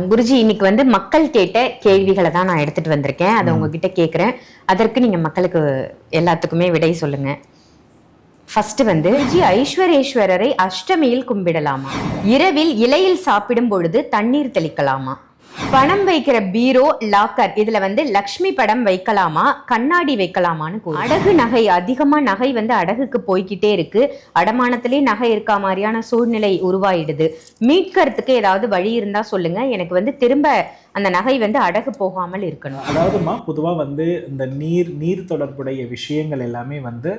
குருஜி இன்னைக்கு வந்து மக்கள் கேட்ட கேள்விகளை தான் நான் எடுத்துட்டு வந்திருக்கேன். அதை உங்ககிட்ட கேட்குறேன் அதற்கு நீங்க மக்களுக்கு எல்லாத்துக்குமே விடை சொல்லுங்க. ஃபர்ஸ்ட் வந்து குருஜி ஐஸ்வரேஸ்வரரை அஷ்டமியில் கும்பிடலாமா? இரவில் இலையில் சாப்பிடும் பொழுது தண்ணீர் தெளிக்கலாமா? பணம் வைக்கிற பீரோ லாக்கர் இதுல வந்து லக்ஷ்மி படம் வைக்கலாமா கண்ணாடி வைக்கலாமான்னு அடகு நகை அதிகமா நகை வந்து அடகுக்கு போய்க்கிட்டே இருக்கு. அடமானத்திலே நகை இருக்கா மாதிரியான சூழ்நிலை உருவாயிடுது. மீட்கறதுக்கு ஏதாவது வழி இருந்தா சொல்லுங்க. எனக்கு வந்து திரும்ப அந்த நகை வந்து அடகு போகாமல் இருக்கணும். அதாவதுமா பொதுவாக வந்து இந்த நீர் நீர் தொடர்புடைய விஷயங்கள் எல்லாமே வந்து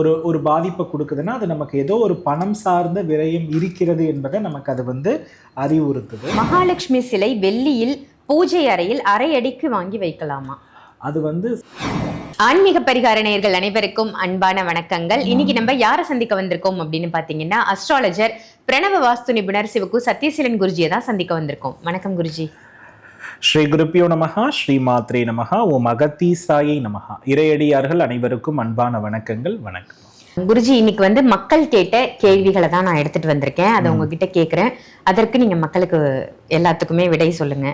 ஒரு ஒரு பாதிப்பை கொடுக்குதுன்னா அது நமக்கு ஏதோ ஒரு பணம் சார்ந்த விரயம் இருக்கிறது என்பதை நமக்கு அது வந்து அறிவுறுத்துது. மகாலட்சுமி சிலை வெள்ளியில் பூஜை அறையில் அரை அடிக்கு வாங்கி வைக்கலாமா? அது வந்து ஆன்மீக பரிகார நேயர்கள் அனைவருக்கும் அன்பான வணக்கங்கள். இன்னைக்கு நம்ம யாரை சந்திக்க வந்திருக்கோம் அப்படின்னு பாத்தீங்கன்னா அஸ்ட்ராலஜர் பிரணவ வாஸ்து நிபுணர் சிவகு சத்யசீலன் குருஜியை தான் சந்திக்க வந்திருக்கோம். வணக்கம் குருஜி. ஸ்ரீ குருப்பியோ நமகா ஸ்ரீ மாத்ரே நமகா ஓ மகத்தீசாயை நமகா இறையடியார்கள் அனைவருக்கும் அன்பான வணக்கங்கள் வணக்கம். குருஜி இன்னைக்கு வந்து மக்கள் கேட்ட கேள்விகளை தான் நான் எடுத்துட்டு வந்திருக்கேன். அதை உங்ககிட்ட கேட்குறேன் அதற்கு நீங்க மக்களுக்கு எல்லாத்துக்குமே விடை சொல்லுங்க.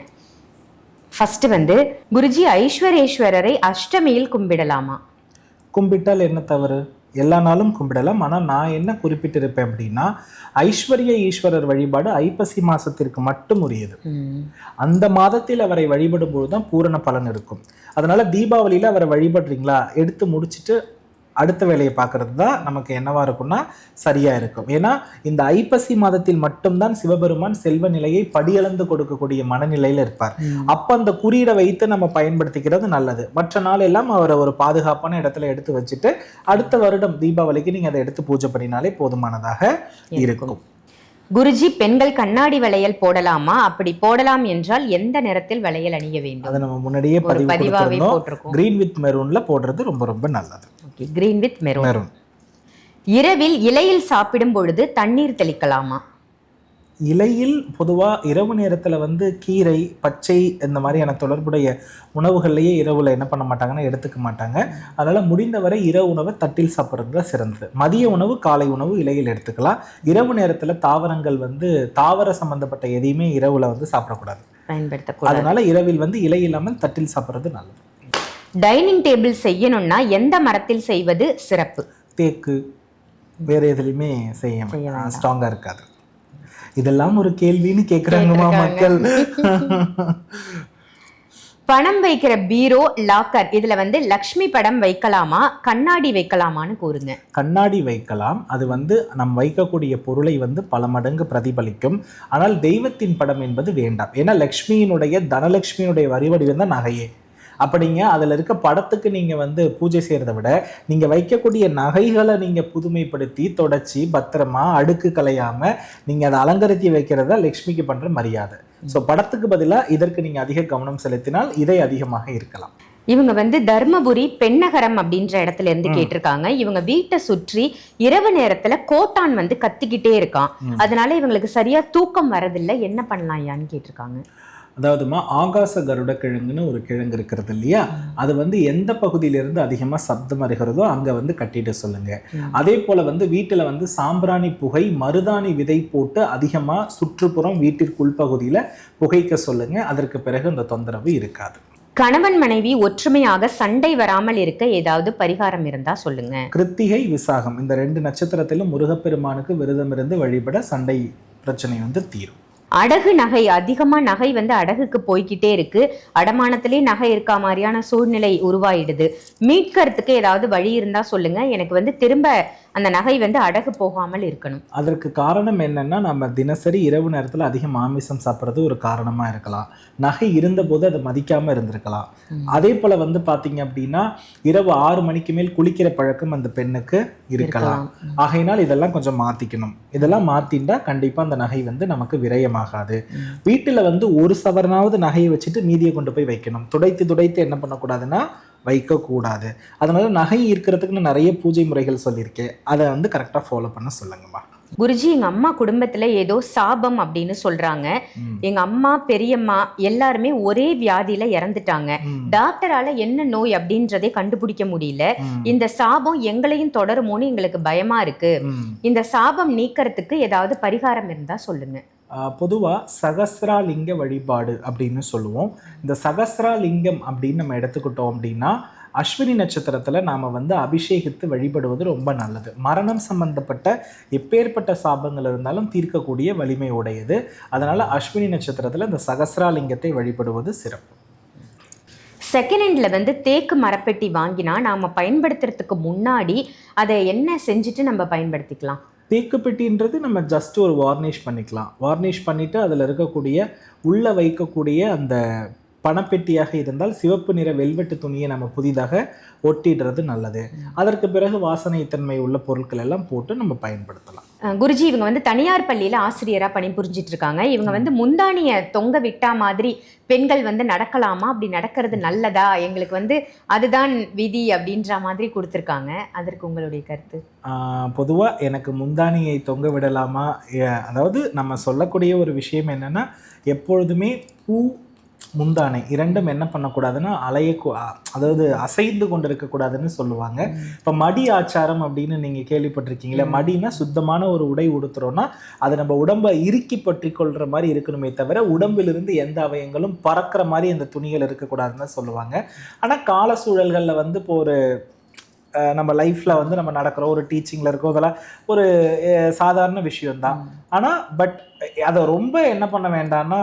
ஃபர்ஸ்ட் வந்து குருஜி ஐஸ்வரேஸ்வரரை அஷ்டமியில் கும்பிடலாமா? கும்பிட்டால் என்ன தவறு? எல்லா நாளும் கும்பிடலாம். ஆனால் நான் என்ன குறிப்பிட்டிருப்பேன் அப்படின்னா ஐஸ்வர்ய ஈஸ்வரர் வழிபாடு ஐப்பசி மாசத்திற்கு மட்டும் உரியது. அந்த மாதத்தில் அவரை வழிபடும் பொழுது தான் பூரண பலன் இருக்கும் அதனால தீபாவளியில அவரை வழிபடுறீங்களா? எடுத்து முடிச்சிட்டு அடுத்த வேலையை பார்க்கறது தான் நமக்கு என்னவா இருக்கும்னா சரியா இருக்கும். ஏன்னா இந்த ஐப்பசி மாதத்தில் மட்டும்தான் சிவபெருமான் செல்வ நிலையை படியளந்து கொடுக்கக்கூடிய மனநிலையில இருப்பார். அப்ப அந்த குறியீடை வைத்து நம்ம பயன்படுத்திக்கிறது நல்லது. மற்ற நாள் எல்லாம் அவரை ஒரு பாதுகாப்பான இடத்துல எடுத்து வச்சுட்டு அடுத்த வருடம் தீபாவளிக்கு நீங்க அதை எடுத்து பூஜை பண்ணினாலே போதுமானதாக இருக்கும். குருஜி பெண்கள் கண்ணாடி வளையல் போடலாமா? அப்படி போடலாம் என்றால் எந்த நிறத்தில் வளையல் அணிய வேண்டும்? அதை நம்ம முன்னாடியே ஒரு பதிவு பதிவாவே கொடுத்திருந்தோம் போட்டிருக்கோம். கிரீன் வித் மெரூன்ல போடுறது ரொம்ப ரொம்ப நல்லது. ஓகே கிரீன் வித் மெரூன் இரவில் இலையில் சாப்பிடும் பொழுது தண்ணீர் தெளிக்கலாமா? இலையில் பொதுவா இரவு நேரத்துல வந்து கீரை பச்சை இந்த மாதிரியான தொடர்புடைய உணவுகள்லயே இரவுல என்ன பண்ண மாட்டாங்கன்னா எடுத்துக்க மாட்டாங்க. அதனால முடிந்தவரை இரவு உணவை தட்டில் சாப்பிட்றது தான் சிறந்தது. மதிய உணவு காலை உணவு இலையில் எடுத்துக்கலாம். இரவு நேரத்துல தாவரங்கள் வந்து தாவர சம்பந்தப்பட்ட எதையுமே இரவுல வந்து சாப்பிடக்கூடாது. பயன்படுத்தக்கூடாது. அதனால இரவில் வந்து இலை இல்லாமல் தட்டில் சாப்பிட்றது நல்லது. டைனிங் டேபிள் செய்யணும்னா எந்த மரத்தில் செய்வது சிறப்பு? தேக்கு வேற எதுலையுமே செய்ய. ஸ்ட்ராங்கா இருக்காது. இதெல்லாம் ஒரு கேள்வின்னு கேக்குறாங்கம்மா மக்கள். பணம் வைக்கிற பீரோ லாக்கர் இதுல வந்து லக்ஷ்மி படம் வைக்கலாமா கண்ணாடி வைக்கலாமான்னு கூறுங்க. கண்ணாடி வைக்கலாம். அது வந்து நம் வைக்கக்கூடிய பொருளை வந்து பல மடங்கு பிரதிபலிக்கும். ஆனால் தெய்வத்தின் படம் என்பது வேண்டாம். ஏன்னா லக்ஷ்மியினுடைய தனலக்ஷ்மியினுடைய வரிவடிவம் தான் நகையே. அப்படிங்க அதில் இருக்க படத்துக்கு நீங்கள் வந்து பூஜை செய்கிறத விட நீங்கள் வைக்கக்கூடிய நகைகளை நீங்கள் புதுமைப்படுத்தி தொடச்சி பத்திரமா அடுக்கு கலையாமல் நீங்கள் அதை அலங்கரித்து வைக்கிறதா லக்ஷ்மிக்கு பண்ணுற மரியாதை. ஸோ படத்துக்கு பதிலாக இதற்கு நீங்கள் அதிக கவனம் செலுத்தினால் இதை அதிகமாக இருக்கலாம். இவங்க வந்து தர்மபுரி பெண்ணகரம் அப்படின்ற இடத்துல இருந்து கேட்டிருக்காங்க. இவங்க வீட்டை சுற்றி இரவு நேரத்துல கோட்டான் வந்து கத்திக்கிட்டே இருக்கான். அதனால இவங்களுக்கு சரியா தூக்கம் வரதில்லை. என்ன பண்ணலாம் ஐயான்னு கேட்டிருக்காங்க. அதாவதுமா ஆகாச கருட கிழங்குன்னு ஒரு கிழங்கு இருக்கிறது இல்லையா? அது வந்து எந்த பகுதியிலிருந்து அதிகமாக சப்தம் வருகிறதோ அங்கே வந்து கட்டிட்டு சொல்லுங்க. அதே போல வந்து வீட்டில் வந்து சாம்பிராணி புகை மருதாணி விதை போட்டு அதிகமாக சுற்றுப்புறம் வீட்டிற்குள் பகுதியில் புகைக்க சொல்லுங்க. அதற்கு பிறகு இந்த தொந்தரவு இருக்காது. கணவன் மனைவி ஒற்றுமையாக சண்டை வராமல் இருக்க ஏதாவது பரிகாரம் இருந்தா சொல்லுங்க. கிருத்திகை விசாகம். இந்த ரெண்டு நட்சத்திரத்திலும் முருகப்பெருமானுக்கு விரதம் இருந்து வழிபட சண்டை பிரச்சனை வந்து தீரும். அடகு நகை அதிகமா நகை வந்து அடகுக்கு போய்கிட்டே இருக்கு. அடமானத்திலே நகை இருக்கா மாதிரியான சூழ்நிலை உருவாயிடுது. மீட்கறதுக்கு ஏதாவது வழி இருந்தா சொல்லுங்க. எனக்கு வந்து திரும்ப அந்த நகை வந்து அடகு போகாமல் இருக்கணும். அதற்கு காரணம் என்னன்னா நம்ம தினசரி இரவு நேரத்தில் அதிக மாமிசம் சாப்பிட்றது ஒரு காரணமாக இருக்கலாம். நகை இருந்தபோது அதை மதிக்காமல் இருந்திருக்கலாம். அதே போல் வந்து பார்த்தீங்க அப்படின்னா இரவு ஆறு மணிக்கு மேல் குளிக்கிற பழக்கம் அந்த பெண்ணுக்கு இருக்கலாம். ஆகையினால் இதெல்லாம் கொஞ்சம் மாற்றிக்கணும் இதெல்லாம் மாற்றிண்டா கண்டிப்பாக அந்த நகை வந்து நமக்கு விரயமாகாது. வீட்டில் வந்து ஒரு சவரனாவது நகையை வச்சுட்டு மீதியை கொண்டு போய் வைக்கணும். துடைத்து துடைத்து என்ன பண்ணக்கூடாதுன்னா வைக்கக்கூடாது அதனால நகை இருக்கிறதுக்கு நான் நிறைய பூஜை முறைகள் சொல்லியிருக்கேன் அதை வந்து கரெக்டாக ஃபாலோ பண்ண சொல்லுங்கம்மா குருஜி எங்க அம்மா குடும்பத்துல ஏதோ சாபம் அப்படின்னு சொல்றாங்க. எங்க அம்மா பெரியம்மா எல்லாருமே ஒரே வியாதியில இறந்துட்டாங்க. டாக்டரால என்ன நோய் அப்படின்றதே கண்டுபிடிக்க முடியல. இந்த சாபம் எங்களையும் தொடருமோன்னு எங்களுக்கு பயமா இருக்கு. இந்த சாபம் நீக்கறதுக்கு ஏதாவது பரிகாரம் இருந்தா சொல்லுங்க பொதுவாக சகசிராலிங்க வழிபாடு அப்படின்னு சொல்லுவோம். இந்த சகசிராலிங்கம் அப்படின்னு நம்ம எடுத்துக்கிட்டோம் அப்படின்னா அஸ்வினி நட்சத்திரத்தில் நாம் வந்து அபிஷேகித்து வழிபடுவது ரொம்ப நல்லது. மரணம் சம்பந்தப்பட்ட எப்பேற்பட்ட சாபங்கள் இருந்தாலும் தீர்க்கக்கூடிய வலிமை உடையது. அதனால் அஸ்வினி நட்சத்திரத்தில் இந்த சகசிராலிங்கத்தை வழிபடுவது சிறப்பு. செகண்ட் ஹேண்டில் வந்து தேக்கு மரப்பெட்டி வாங்கினா நாம் பயன்படுத்துறதுக்கு முன்னாடி அதை என்ன செஞ்சுட்டு நம்ம பயன்படுத்திக்கலாம்? தேக்கு பெட்டின்றது நம்ம ஜஸ்ட் ஒரு வார்னிஷ் பண்ணிக்கலாம். வார்னிஷ் பண்ணிவிட்டு அதில் இருக்கக்கூடிய உள்ளே வைக்கக்கூடிய அந்த பணப்பெட்டியாக இருந்தால் சிவப்பு நிற வெல்வெட்டு துணியை நம்ம புதிதாக ஒட்டிடுறது நல்லது. அதற்கு பிறகு வாசனை தன்மை உள்ள பொருட்கள் எல்லாம் போட்டு நம்ம பயன்படுத்தலாம். குருஜி இவங்க வந்து தனியார் பள்ளியில ஆசிரியரா பணிபுரிஞ்சிட்டு இருக்காங்க. இவங்க வந்து முந்தானிய தொங்க விட்டா மாதிரி பெண்கள் வந்து நடக்கலாமா? அப்படி நடக்கிறது நல்லதா? எங்களுக்கு வந்து அதுதான் விதி அப்படின்ற மாதிரி கொடுத்துருக்காங்க. அதற்கு உங்களுடைய கருத்து. பொதுவாக எனக்கு முந்தானியை தொங்க விடலாமா? அதாவது நம்ம சொல்லக்கூடிய ஒரு விஷயம் என்னன்னா எப்பொழுதுமே பூ முந்தானை இரண்டும் என்ன பண்ணக்கூடாதுன்னா அலைய அதாவது அசைந்து கொண்டு இருக்கக்கூடாதுன்னு சொல்லுவாங்க. இப்போ மடி ஆச்சாரம் அப்படின்னு நீங்கள் கேள்விப்பட்டிருக்கீங்களா மடினா சுத்தமான ஒரு உடை உடுத்துறோம்னா அது நம்ம உடம்பை இறுக்கி பற்றி கொள்ற மாதிரி இருக்கணுமே தவிர உடம்பிலிருந்து எந்த அவயங்களும் பறக்கிற மாதிரி அந்த துணிகள் இருக்கக்கூடாதுன்னு தான் சொல்லுவாங்க. ஆனால் கால சூழல்களில் வந்து இப்போ ஒரு நம்ம லைஃப்பில் வந்து நம்ம நடக்கிறோம் ஒரு டீச்சிங்கில் இருக்கோம் அதெல்லாம் ஒரு சாதாரண விஷயம்தான். ஆனால் பட் அதை ரொம்ப என்ன பண்ண வேண்டாம்னா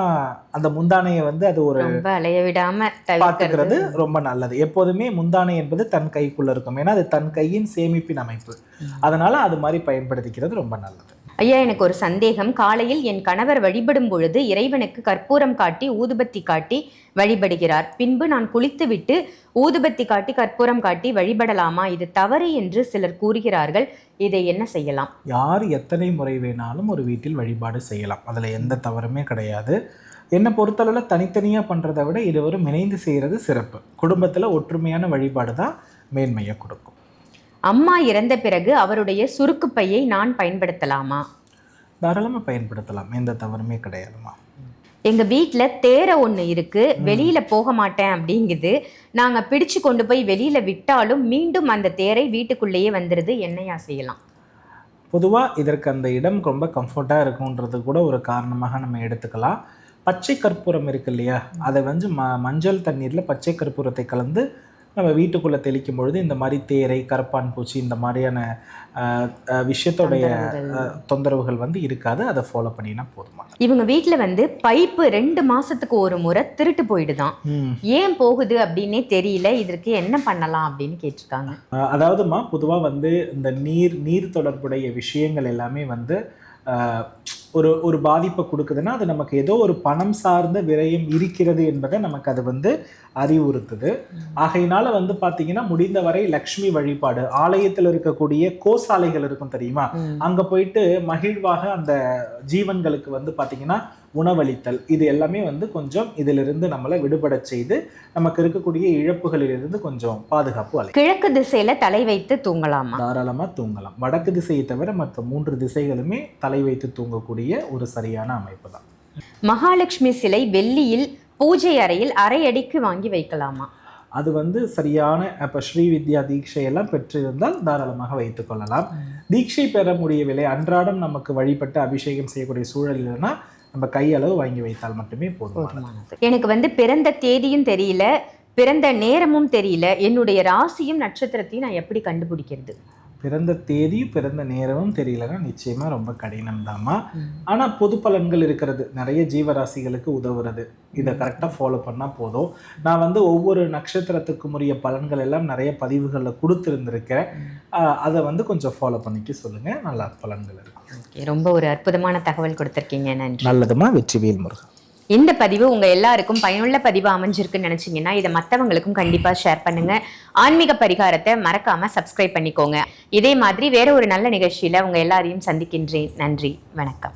அந்த முந்தானையை வந்து அது ஒரு அலைய விடாம பார்த்துக்கிறது ரொம்ப நல்லது. எப்போதுமே முந்தானை என்பது தன் கைக்குள்ள இருக்கும். ஏன்னா அது தன் கையின் சேமிப்பின் அமைப்பு. அதனால அது மாதிரி பயன்படுத்திக்கிறது ரொம்ப நல்லது. ஐயா எனக்கு ஒரு சந்தேகம். காலையில் என் கணவர் வழிபடும் பொழுது இறைவனுக்கு கற்பூரம் காட்டி ஊதுபத்தி காட்டி வழிபடுகிறார். பின்பு நான் குளித்துவிட்டு ஊதுபத்தி காட்டி கற்பூரம் காட்டி வழிபடலாமா? இது தவறு என்று சிலர் கூறுகிறார்கள். இதை என்ன செய்யலாம்? யார் எத்தனை முறை வேணாலும் ஒரு வீட்டில் வழிபாடு செய்யலாம். அதில் எந்த தவறுமே கிடையாது. என்னை பொறுத்தளவில் தனித்தனியாக பண்ணுறதை விட இருவரும் இணைந்து செய்கிறது சிறப்பு. குடும்பத்தில் ஒற்றுமையான வழிபாடு தான் மேன்மையை கொடுக்கும். அம்மா இறந்த பிறகு அவருடைய சுருக்கு பையை நான் பயன்படுத்தலாமா? தாராளமாக பயன்படுத்தலாம். எந்த தவறுமே கிடையாதுமா. எங்க வீட்ல தேரை ஒண்ணு இருக்கு. வெளியில போக மாட்டேன் அப்படிங்குது. நாங்க பிடிச்சு கொண்டு போய் வெளியில விட்டாலும் மீண்டும் அந்த தேரை வீட்டுக்குள்ளேயே வந்துருது. என்னையா செய்யலாம்? பொதுவாக இதற்கு அந்த இடம் ரொம்ப கம்ஃபர்ட்டாக இருக்குன்றது கூட ஒரு காரணமாக நம்ம எடுத்துக்கலாம். பச்சை கற்பூரம் இருக்கு இல்லையா? அதை வந்து ம மஞ்சள் தண்ணீரில் பச்சை கற்பூரத்தை கலந்து நம்ம வீட்டுக்குள்ளே தெளிக்கும் பொழுது இந்த மாதிரி தேரை கரப்பான் பூச்சி இந்த மாதிரியான விஷயத்தோடைய தொந்தரவுகள். வந்து இருக்காது. அதை ஃபாலோ பண்ணினா போதுமா? இவங்க வீட்ல வந்து பைப்பு ரெண்டு மாசத்துக்கு ஒரு முறை திருட்டு போயிடுதான். ஏன் போகுது அப்படின்னே தெரியல. இதற்கு என்ன பண்ணலாம் அப்படின்னு கேட்டிருக்காங்க. அதாவதுமா பொதுவாக வந்து இந்த நீர் நீர் தொடர்புடைய விஷயங்கள் எல்லாமே வந்து ஒரு ஒரு பாதிப்பை கொடுக்குதுன்னா அது நமக்கு ஏதோ ஒரு பணம் சார்ந்த விரயம் இருக்கிறது என்பதை நமக்கு அது வந்து அறிவுறுத்துது. ஆகையினால வந்து பார்த்தீங்கன்னா முடிந்தவரை லக்ஷ்மி வழிபாடு ஆலயத்தில் இருக்கக்கூடிய கோசாலைகள் இருக்கும் தெரியுமா. அங்க போயிட்டு மகிழ்வாக அந்த ஜீவன்களுக்கு வந்து பார்த்தீங்கன்னா உணவளித்தல். இது எல்லாமே வந்து கொஞ்சம் இதிலிருந்து நம்மளை விடுபடச் செய்து நமக்கு இருக்கக்கூடிய இழப்புகளிலிருந்து கொஞ்சம் பாதுகாப்பு அளிக்கும். கிழக்கு திசையில தலை வைத்து தூங்கலாமா? தாராளமாக தூங்கலாம். வடக்கு திசையை தவிர மற்ற மூன்று திசைகளுமே தலை வைத்து தூங்கக்கூடிய ஒரு சரியான அமைப்பு தான். மகாலட்சுமி சிலை வெள்ளியில் பூஜை அறையில் அரை அடிக்கு வாங்கி வைக்கலாமா? அது வந்து சரியான இப்போ ஸ்ரீ வித்யா தீட்சையெல்லாம் பெற்றிருந்தால் தாராளமாக வைத்துக் கொள்ளலாம். தீட்சை பெற முடியவில்லை. அன்றாடம் நமக்கு வழிபட்டு அபிஷேகம் செய்யக்கூடிய சூழல் இல்லைன்னா நம்ம கையளவு வாங்கி வைத்தால் மட்டுமே போதுமானது. எனக்கு வந்து பிறந்த தேதியும் தெரியல பிறந்த நேரமும் தெரியல என்னுடைய ராசியும் நட்சத்திரத்தையும் நான் எப்படி கண்டுபிடிக்கிறது? பிறந்த தேதியும் பிறந்த நேரமும் தெரியலன்னா நிச்சயமா ரொம்ப கடினம் தாம்மா ஆனால் பொது பலன்கள் இருக்கிறது. நிறைய ஜீவராசிகளுக்கு உதவுறது. இதை கரெக்டாக ஃபாலோ பண்ணால் போதும். நான் வந்து ஒவ்வொரு நட்சத்திரத்துக்கும் உரிய பலன்கள் எல்லாம் நிறைய பதிவுகளில் கொடுத்துருந்துருக்கேன் அதை வந்து கொஞ்சம் ஃபாலோ பண்ணிக்க சொல்லுங்கள் நல்லா பலன்கள் இருக்கும் ரொம்ப ஒரு அற்புதமான தகவல் கொடுத்துருக்கீங்க. நன்றி. நல்லதுமா வெற்றிவேல் முருகன். இந்த பதிவு உங்கள் எல்லாருக்கும் பயனுள்ள பதிவு அமைஞ்சிருக்குன்னு நினைச்சீங்கன்னா இதை மற்றவங்களுக்கும் கண்டிப்பாக ஷேர் பண்ணுங்கள் ஆன்மீக பரிகாரத்தை மறக்காமல் சப்ஸ்கிரைப் பண்ணிக்கோங்க. இதே மாதிரி வேற ஒரு நல்ல நிகழ்ச்சியில் உங்கள் எல்லாரையும் சந்திக்கின்றேன். நன்றி. வணக்கம்.